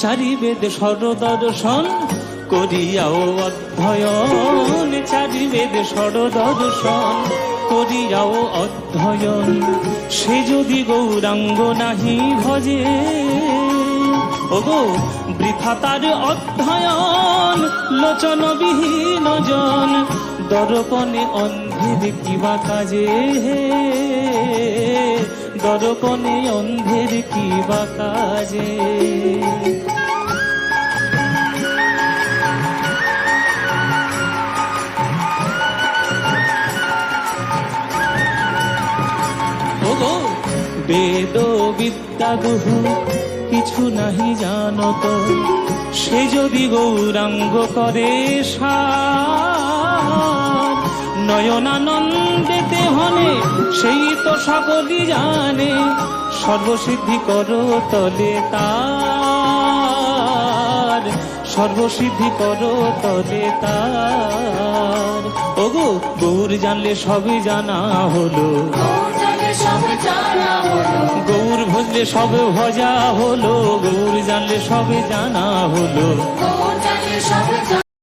চারি বেদ সরদর্শন করিয়াও অধ্যয়ন। চারি বেদ সরদর্শন করিয়াও অধ্যয়ন। সে যদি গৌরাঙ্গ নাহি ভজে, ওগো বৃথা তার অধ্যয়ন, লোচন বিহীন জন। দর্পণে অন্ধের কিবা কাজে দর্পণে অন্ধের কিবা কাজে। বেদ বিদ্যা গুহু কিছু নাহি জানত সে যদি গৌরাঙ্গ করে নয়নানন্দেতে হনে সেই তো সকলই জানে, সর্বসিদ্ধি করো তলে তার। সর্বসিদ্ধি করো তলে তার। ওগো, গৌর জানলে সবই জানা হলো। গৌর ভজলে সব ভজা হলো গৌর জানলে সবে জানা হলো।